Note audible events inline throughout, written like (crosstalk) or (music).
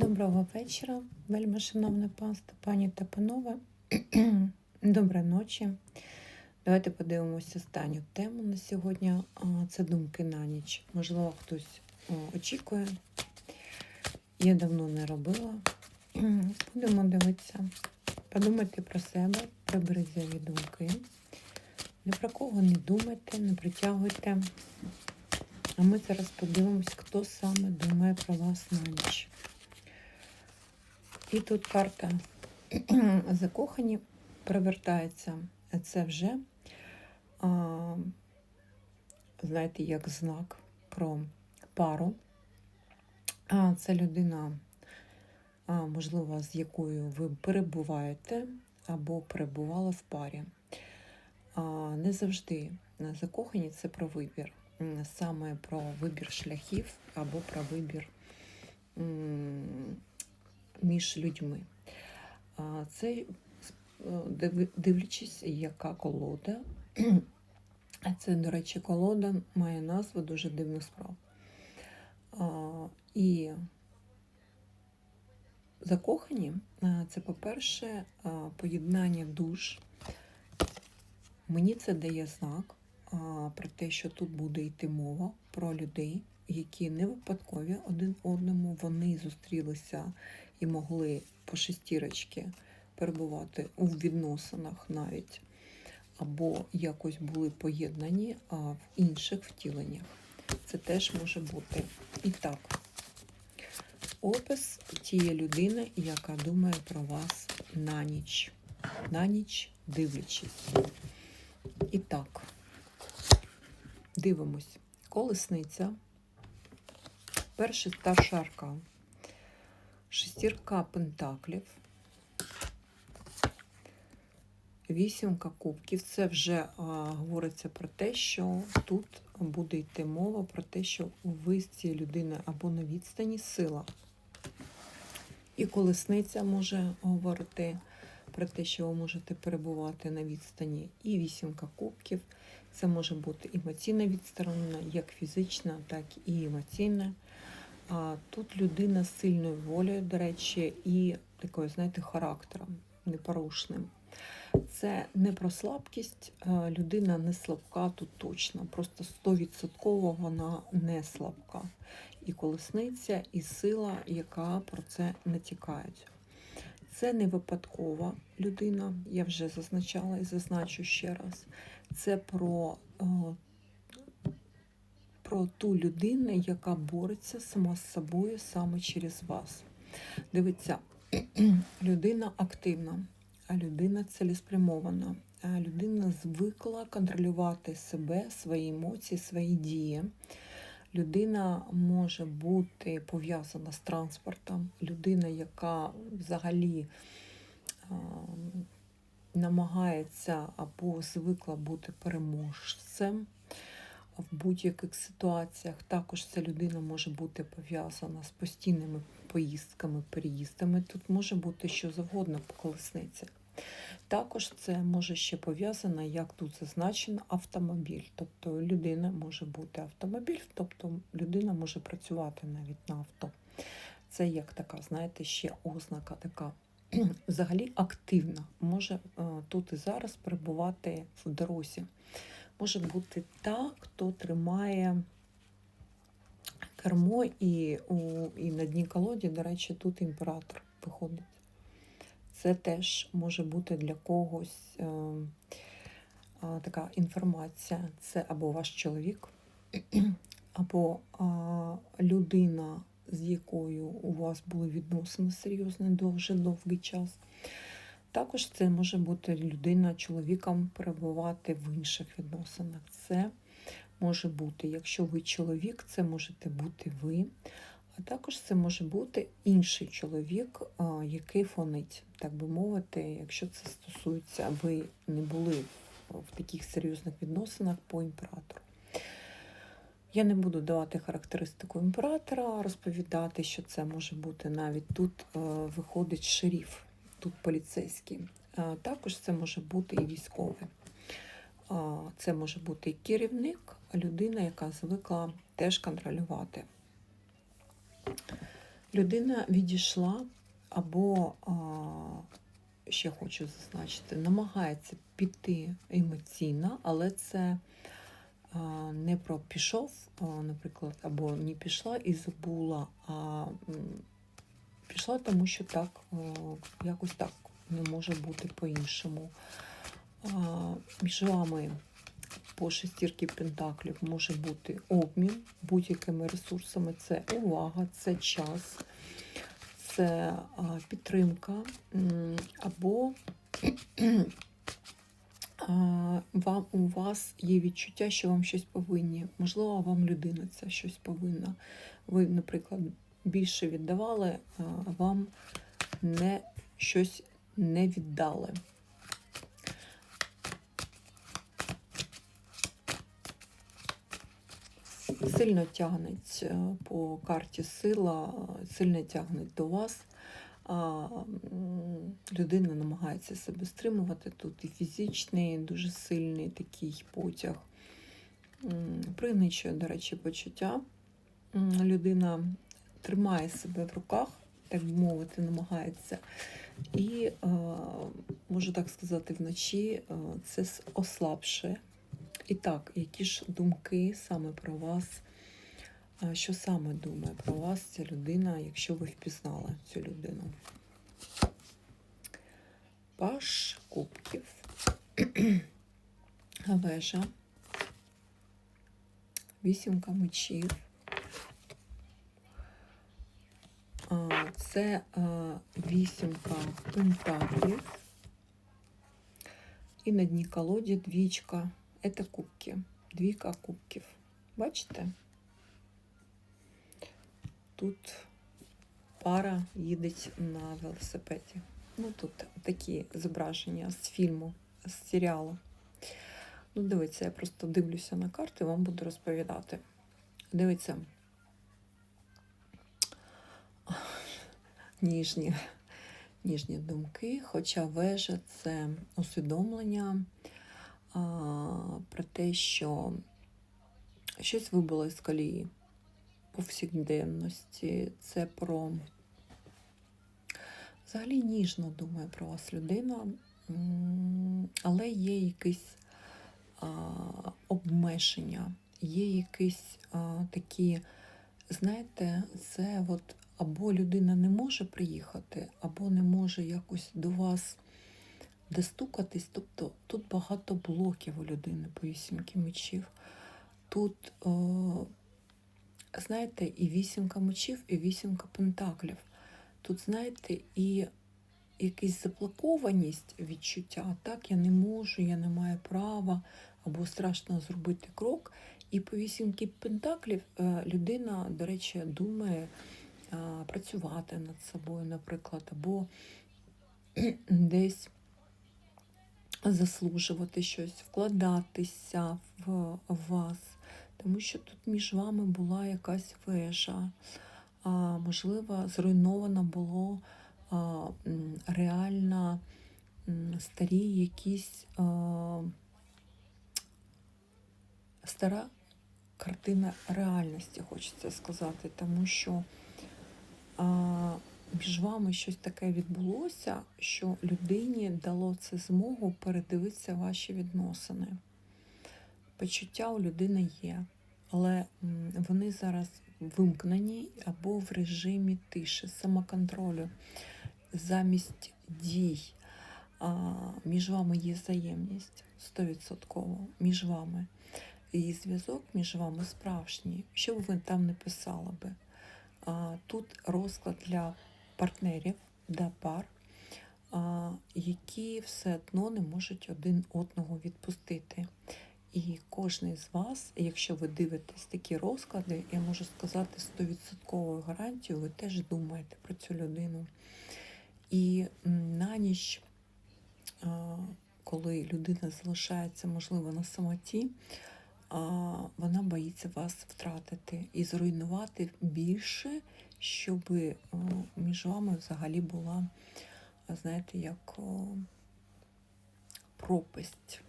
Доброго вечора, вельми шановне панство, пані та панове. (clears throat) Доброї ночі. Давайте подивимося останню тему на сьогодні. Це думки на ніч. Можливо, хтось очікує. Я давно не робила. (clears throat) Будемо дивитися. Подумайте про себе, про березові думки. Ні про кого не думайте, не притягуйте. А ми зараз подивимось, хто саме думає про вас на ніч. І тут карта (clears throat) закохані перевертається. Це вже, а, знаєте, як знак про пару. А, Це людина, а, можливо, з якою ви перебуваєте або перебували в парі. А, Не завжди закохані це про вибір. Саме про вибір шляхів або про вибір. Між людьми. Це е, дивлячись, яка колода. (clears throat) Це, до речі, колода має назву дуже дивних справ. І закохані це, по-перше, поєднання душ. Мені це дає знак про те, що тут буде йти мова про людей, які не випадкові один одному, вони зустрілися і могли по шестірочки перебувати у відносинах навіть, або якось були поєднані а в інших втіленнях. Це теж може бути. І так, опис тієї людини, яка думає про вас на ніч. На ніч дивлячись. І так, дивимось. Колесниця. Перший старший аркан. Шестірка пентаклів. Вісімка кубків. Це вже а, говориться про те, що тут буде йти мова про те, що ви з цією людиною або на відстані сила. І колесниця може говорити про те, що ви можете перебувати на відстані. І вісімка кубків. Це може бути емоційна відсторона, як фізична, так і емоційна. Тут людина з сильною волею, до речі, і такою, знаєте, характером непорушним. Це не про слабкість, людина не слабка тут точно, просто 100% вона не слабка. І колесниця, і сила, яка про це натякають. Це не випадкова людина, я вже зазначала і зазначу ще раз. Це про е, про ту людину, яка бореться сама з собою саме через вас. Дивіться, (clears throat) людина активна, а людина цілеспрямована, а людина звикла контролювати себе, свої емоції, свої дії. Людина може бути пов'язана з транспортом, людина, яка взагалі намагається або звикла бути переможцем в будь-яких ситуаціях. Також ця людина може бути пов'язана з постійними поїздками, переїздами. Тут може бути що завгодно по колесниці. Також це може ще пов'язано, як тут зазначено, автомобіль. Тобто людина може бути автомобіль, тобто людина може працювати навіть на авто. Це як така, знаєте, ще ознака така. (clears throat) Взагалі активна, може е, тут і зараз перебувати в дорозі. Може бути та, хто тримає кермо, і, у, і на дні колоді, до речі, тут імператор виходить. Це теж може бути для когось е, е, така інформація. Це або ваш чоловік, (clears throat) або е, людина, з якою у вас були відносини серйозні дуже довгий час. Також це може бути людина чоловіком перебувати в інших відносинах. Це може бути, якщо ви чоловік, це можете бути ви. А також це може бути інший чоловік, який фонить, так би мовити, якщо це стосується, ви не були в, таких серйозних відносинах по імператору. Я не буду давати характеристику імператора, розповідати, що це може бути навіть тут е, виходить шеріф, тут поліцейський. Е, також це може бути і військовий. Е, це може бути і керівник, людина, яка звикла теж контролювати Людина відійшла або, ще хочу зазначити, намагається піти емоційно, але це не про пішов, наприклад, або не пішла і забула, а пішла, тому що так, якось так не може бути по-іншому. Між вами по шестірки пентаклів може бути обмін будь-якими ресурсами. Це увага, це час, це підтримка, або (clears throat) вам, у вас є відчуття, що вам щось повинні. Можливо, вам людина це щось повинна. Ви, наприклад, більше віддавали, вам не щось не віддали. Сильно тягнеть е, по карті сила, сильно тягнеть до вас. Людина намагається себе стримувати. Тут і фізичний, дуже сильний такий потяг. Пригничує, до речі, почуття. Людина тримає себе в руках, так би мовити, намагається. І, е, можу так сказати, вночі е, це ослабшує. І так, які ж думки саме про вас? А Що саме думає про вас ця людина, якщо ви впізнали цю людину? Паш кубків, (clears throat) вежа, вісімка мечів. А, Це а, вісімка пентаклів. І на дні колоді двічка. Це кубки. Двійка кубків. Бачите? Тут пара їде на велосипеді. Ну, тут такі зображення з фільму, з серіалу. Ну, дивіться, я просто дивлюся на карти, вам буду розповідати. Дивіться. Ніжні, (laughs) ніжні думки, хоча вежа це усвідомлення а, про те, що щось вибуло з колії повсякденності. Це про взагалі ніжно думає про вас людина, але є якісь а, обмеження, є якісь а, такі, знаєте, це от або людина не може приїхати, або не може якось до вас достукатись. Тобто тут багато блоків у людини по вісімки мечів. Тут, е, знаєте, і вісімка мечів, і вісімка пентаклів. Тут, знаєте, і якась заблокованість відчуття, так, я не можу, я не маю права, або страшно зробити крок. І по вісімки пентаклів е, людина, до речі, думає працювати над собою, наприклад, або (clears throat) десь заслужувати щось, вкладатися в вас, тому що тут між вами була якась вежа, а, можливо, зруйновано було реально старі якісь стара картина реальності, хочеться сказати, тому що між вами щось таке відбулося, що людині дало це змогу передивитися ваші відносини. Почуття у людини є, але вони зараз вимкнені або в режимі тиші, самоконтролю, замість дій. А, між вами є взаємність 100% між вами. І зв'язок між вами справжній. Що б ви там не писали би? Тут розклад для партнерів, для пар, які все одно не можуть один одного відпустити. І кожен з вас, якщо ви дивитесь такі розклади, я можу сказати 100% гарантію, ви теж думаєте про цю людину. І на ніч, коли людина залишається, можливо, на самоті, вона боїться вас втратити і зруйнувати більше, щоб між вами взагалі була, знаєте, як пропасть.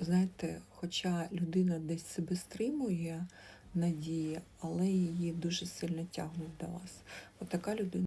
Знаєте, хоча людина десь себе стримує, надії, але її дуже сильно тягнуть до вас. Отака людина.